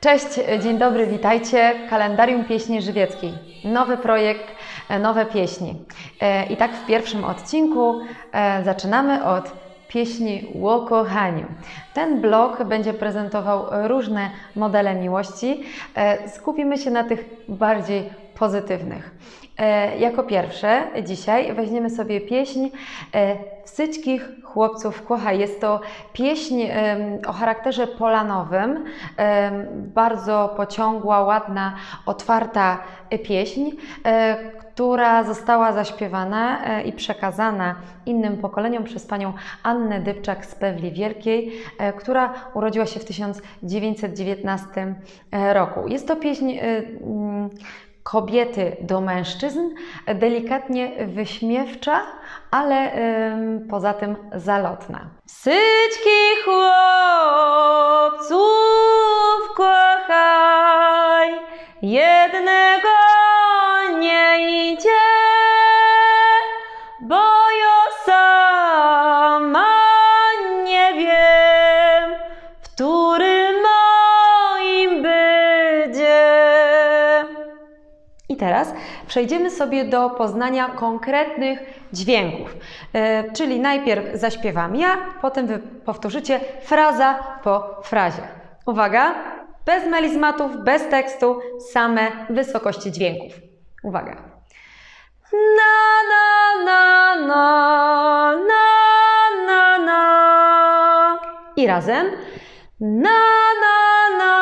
Cześć, dzień dobry, witajcie. Kalendarium Pieśni Żywieckiej. Nowy projekt, e, nowe pieśni. E, I tak w pierwszym odcinku e, zaczynamy od pieśni o kochaniu. Ten blog będzie prezentował różne modele miłości. E, Skupimy się na tych bardziej pozytywnych. E, Jako pierwsze dzisiaj weźmiemy sobie pieśń e, Wsyćkich chłopców kocha. Jest to pieśń o charakterze polanowym, bardzo pociągła, ładna, otwarta pieśń, która została zaśpiewana e, i przekazana innym pokoleniom przez panią Annę Dybczak z Pewli Wielkiej, e, która urodziła się w 1919 roku. Jest to pieśń e, mm, kobiety do mężczyzn, delikatnie wyśmiewcza, ale poza tym zalotna. Syćki chłopców teraz przejdziemy sobie do poznania konkretnych dźwięków. E, czyli najpierw zaśpiewam ja, potem wy powtórzycie fraza po frazie. Uwaga, bez melizmatów, bez tekstu, same wysokości dźwięków. Uwaga. Na, na, na, na, na, na, na. I razem. Na, na, na, na,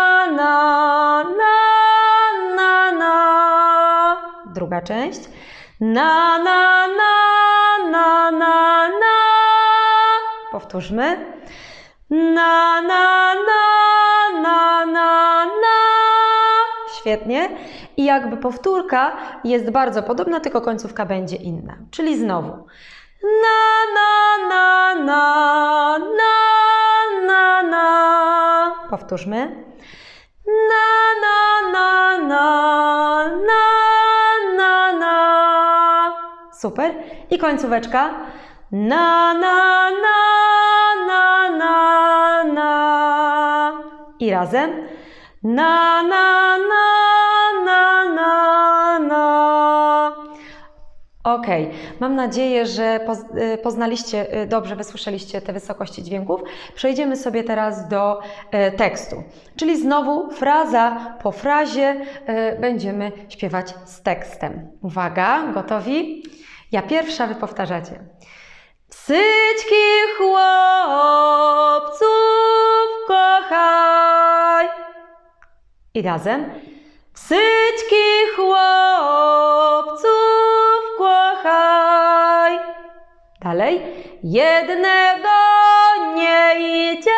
Druga część. Na, na, na, na, na, na. Powtórzmy. Na, na, na, na, na, na. Świetnie. I jakby powtórka jest bardzo podobna, tylko końcówka będzie inna. Czyli znowu. Na, na, na, na, na, na, na. Powtórzmy. Na, na, na, na, Super. I końcóweczka. Na, na, na, na, na, na. I razem. Na, na, na, na, na, na. Okej, mam nadzieję, że y, poznaliście y, dobrze, wysłyszeliście te wysokości dźwięków. Przejdziemy sobie teraz do y, tekstu. Czyli znowu fraza po frazie będziemy śpiewać z tekstem. Uwaga, gotowi? Ja pierwsza, wy powtarzacie. Syćki chłopców kochaj. I razem. Syćki chłopców kochaj. Dalej. Jednego nie idzie.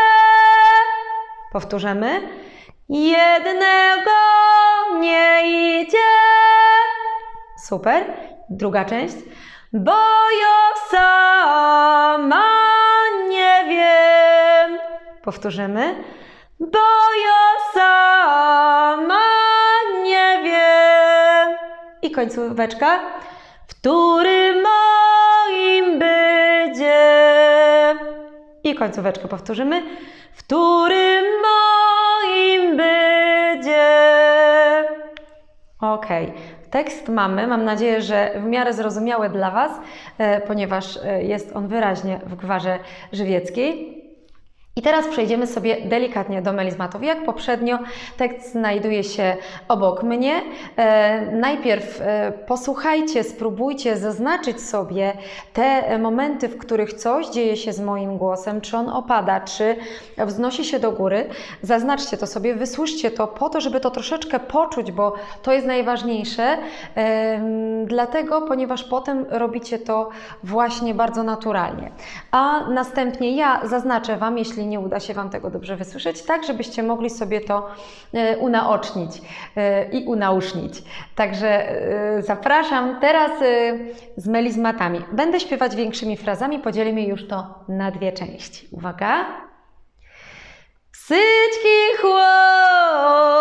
Powtórzymy. Jednego nie idzie. Super. Druga część. Bo ja sama nie wiem. Powtórzymy. Bo ja sama nie wiem. I końcóweczka. W którym moim będzie. I końcóweczkę powtórzymy. W którym moim będzie. Okej, tekst mamy. Mam nadzieję, że w miarę zrozumiały dla Was, e, ponieważ e, jest on wyraźnie w gwarze żywieckiej. I teraz przejdziemy sobie delikatnie do melizmatów. Jak poprzednio, tekst znajduje się obok mnie. E, najpierw e, posłuchajcie, spróbujcie zaznaczyć sobie te e, momenty, w których coś dzieje się z moim głosem, czy on opada, czy wznosi się do góry. Zaznaczcie to sobie, wysłyszcie to po to, żeby to troszeczkę poczuć, bo to jest najważniejsze. Em, dlatego, ponieważ potem robicie to właśnie bardzo naturalnie. A następnie ja zaznaczę Wam, jeśli nie uda się Wam tego dobrze wysłyszeć, tak żebyście mogli sobie to e, unaocznić e, i unausznić. Także e, zapraszam teraz z melizmatami. Będę śpiewać większymi frazami, podzielimy już to na dwie części. Uwaga! Syćki chłopców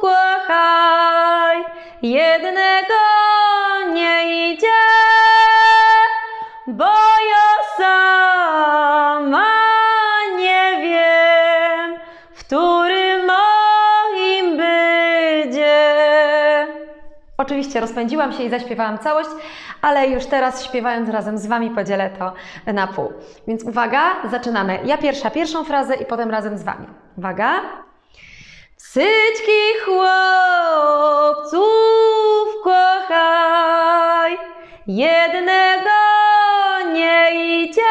kochaj, jednego oczywiście rozpędziłam się i zaśpiewałam całość, ale już teraz śpiewając razem z Wami podzielę to na pół. Więc uwaga, zaczynamy. Ja pierwsza, pierwszą frazę i potem razem z Wami. Uwaga. Syćki chłopców kochaj, jednego nie idzie.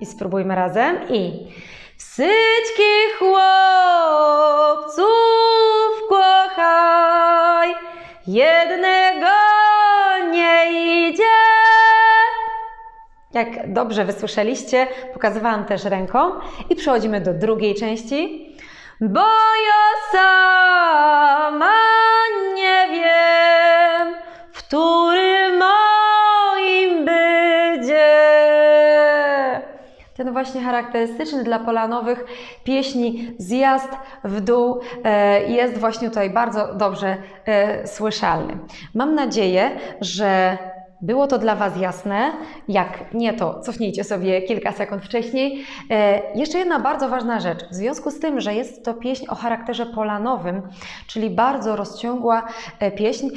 I spróbujmy razem. I syćki chłopców jednego nie idzie. Jak dobrze wysłyszeliście, pokazywałam też ręką i przechodzimy do drugiej części. Bo ja sama nie wiem, w którym Ten właśnie charakterystyczny dla polanowych pieśni zjazd w dół e, jest właśnie tutaj bardzo dobrze e, słyszalny. Mam nadzieję, że było to dla Was jasne. Jak nie, to cofnijcie sobie kilka sekund wcześniej. E, jeszcze jedna bardzo ważna rzecz. W związku z tym, że jest to pieśń o charakterze polanowym, czyli bardzo rozciągła e, pieśń,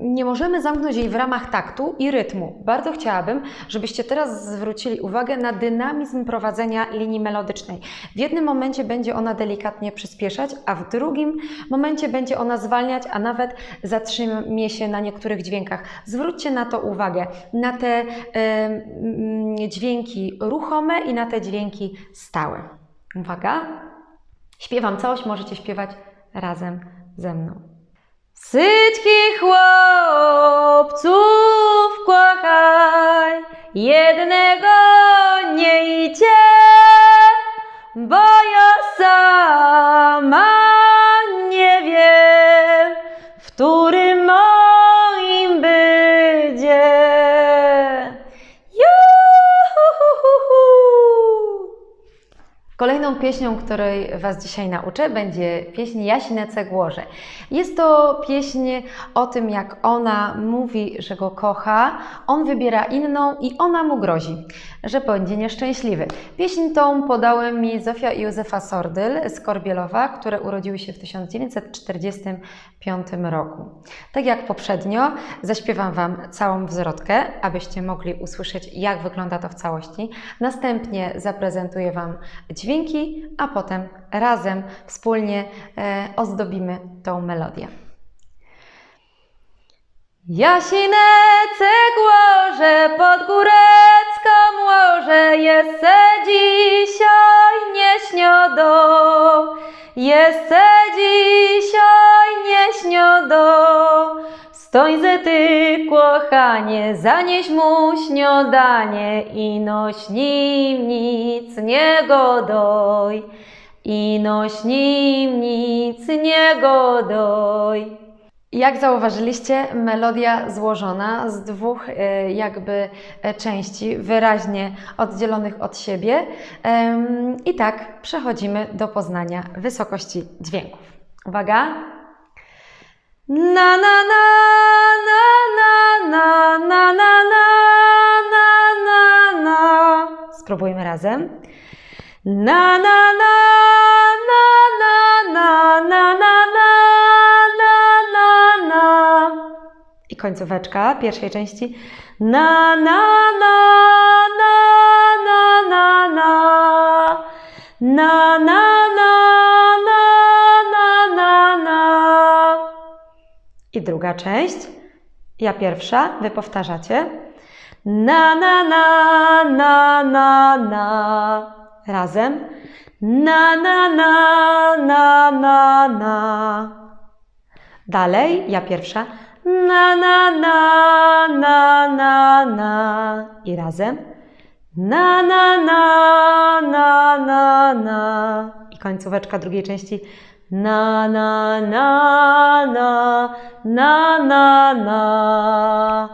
nie możemy zamknąć jej w ramach taktu i rytmu. Bardzo chciałabym, żebyście teraz zwrócili uwagę na dynamizm prowadzenia linii melodycznej. W jednym momencie będzie ona delikatnie przyspieszać, a w drugim momencie będzie ona zwalniać, a nawet zatrzymie się na niektórych dźwiękach. Zwróćcie na to uwagę, na te mm, dźwięki ruchome i na te dźwięki stałe. Uwaga. Śpiewam całość, możecie śpiewać razem ze mną. Syćki chłopców kochaj, jednego nie idzie, pieśnią, której Was dzisiaj nauczę, będzie pieśń Jasinece Głoże. Jest to pieśń o tym, jak ona mówi, że go kocha, on wybiera inną i ona mu grozi, że będzie nieszczęśliwy. Pieśń tą podały mi Zofia i Józefa Sordyl z Korbielowa, które urodziły się w 1945 roku. Tak jak poprzednio, zaśpiewam Wam całą wzrodkę, abyście mogli usłyszeć, jak wygląda to w całości. Następnie zaprezentuję Wam dźwięki, a potem razem, wspólnie e, ozdobimy tą melodię. Jasinece głoże pod górecką kochanie, zanieś mu śniadanie i noś nim nic nie godoj, i noś nim nic nie godoj. Jak zauważyliście, melodia złożona z dwóch e, jakby e, części, wyraźnie oddzielonych od siebie. I tak przechodzimy do poznania wysokości dźwięków. Uwaga! Na na na na na na na na na na na Spróbujmy razem. Na na na na na na na na na na na I końcóweczka pierwszej części. Na na na na na na na na na na I druga część. Ja pierwsza, wy powtarzacie. Na na na na na na razem. Na na na na na na. Dalej, ja pierwsza. Na na na na na na i razem. Na na na na na na i końcóweczka drugiej części. Na na na na na na na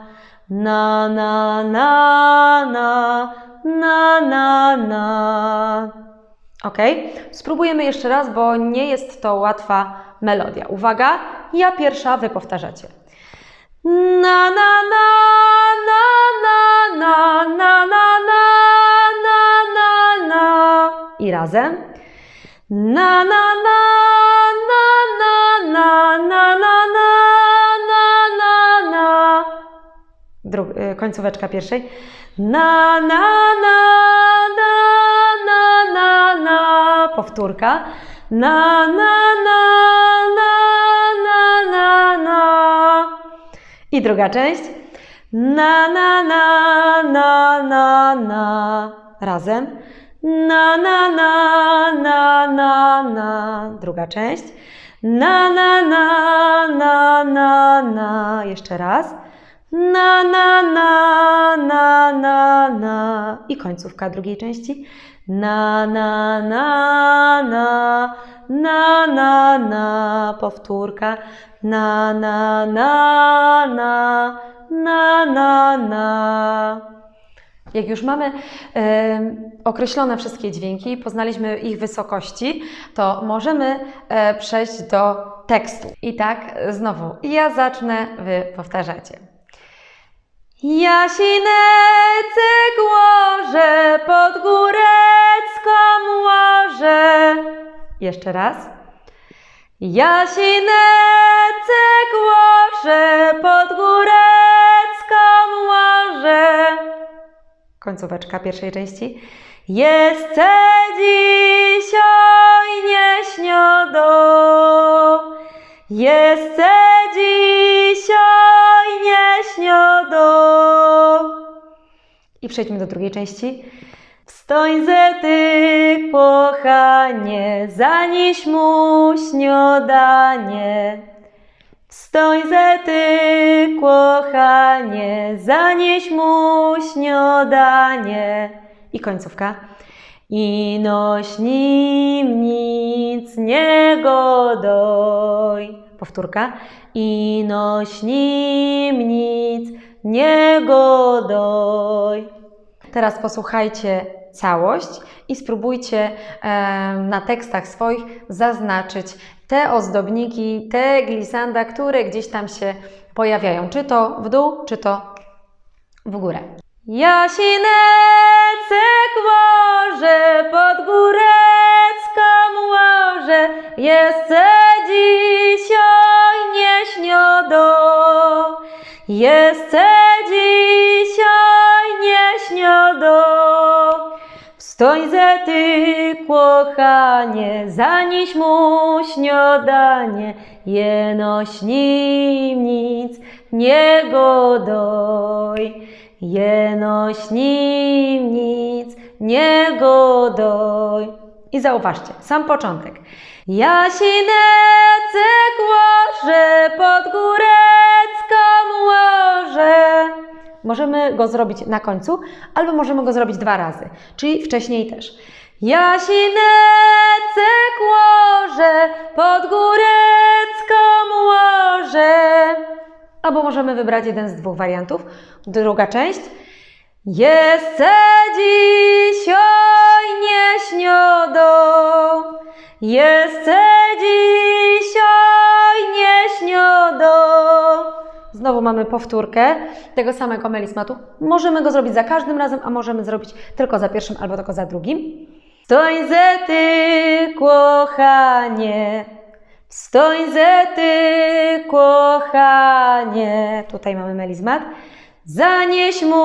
na na na na na na na Ok? Spróbujemy jeszcze raz, bo nie jest to łatwa melodia. Uwaga, ja pierwsza, wy powtarzacie. Na na na na na na na na na na na na i razem. Na na na końcóweczka pierwszej. Na, na, na, na, na, na, na. Powtórka. Na, na, na, na, na, na, na. I druga część. Na, na, na, na, na, na. Razem. Na, na, na, na, na, na. Druga część. Na, na, na, na, na, na. Jeszcze raz. Na, na, na, na, na, na. I końcówka drugiej części. Na, na, na, na, na, na, na. Powtórka. Na, na, na, na, na, na, na. Jak już mamy em, określone wszystkie dźwięki, poznaliśmy ich wysokości, to możemy e, przejść do tekstu. I tak znowu ja zacznę, wy powtarzacie. Jasinece głoże pod górecką łoże. Jeszcze raz. Jasinece głoże pod górecką łoże. Końcóweczka pierwszej części. Jest dzisiaj nie śniodo. Jest dzisiaj nie śniodo. I przejdźmy do drugiej części. Wstoń ze ty, kochanie, zanieś mu śniadanie. Wstoń ze ty, kochanie, zanieś mu śniadanie. I końcówka. I noś nim nic nie godoj. Powtórka. I noś nim nic nie godoj. Teraz posłuchajcie całość i spróbujcie em, na tekstach swoich zaznaczyć te ozdobniki, te glisanda, które gdzieś tam się pojawiają, czy to w dół, czy to w górę. Jasinece głoże pod górecką łoże, jest Jest dzisiaj nie śniodo. Wstoń ze ty, kochanie, zanieś mu śniadanie, jenoś nim nic nie godoj. Jenoś nim nic nie godoj. I zauważcie, sam początek. Jasinece głoże pod górecką łoże. Możemy go zrobić na końcu, albo możemy go zrobić dwa razy, czyli wcześniej też. Jasinece głoże pod górecką łoże. Albo możemy wybrać jeden z dwóch wariantów. Druga część. Jest dzisiaj nie śniodo. Jest dzisiaj nie śniodo. Znowu mamy powtórkę tego samego melismatu. Możemy go zrobić za każdym razem, a możemy zrobić tylko za pierwszym albo tylko za drugim. Stoń ze ty, kochanie. Stoń ze ty, kochanie. Tutaj mamy melismat. Zanieś mu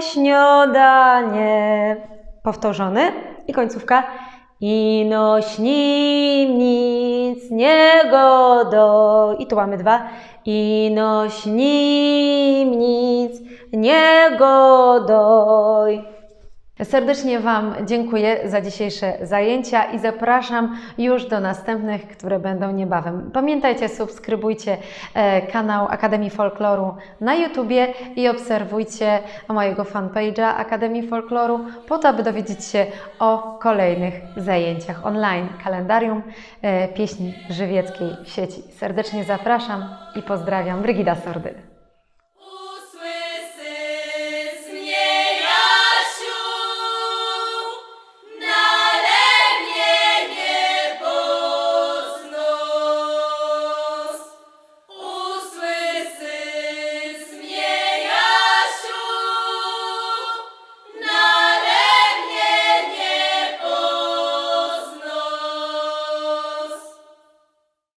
śniadanie. Powtórzony. I końcówka. I noś nim nic nie godo. I tu mamy dwa. I noś nim nic nie godoj. Serdecznie Wam dziękuję za dzisiejsze zajęcia i zapraszam już do następnych, które będą niebawem. Pamiętajcie, subskrybujcie e, kanał Akademii Folkloru na YouTubie i obserwujcie mojego fanpage'a Akademii Folkloru po to, aby dowiedzieć się o kolejnych zajęciach online. Kalendarium e, pieśni żywieckiej sieci. Serdecznie zapraszam i pozdrawiam. Brygida Sordyl.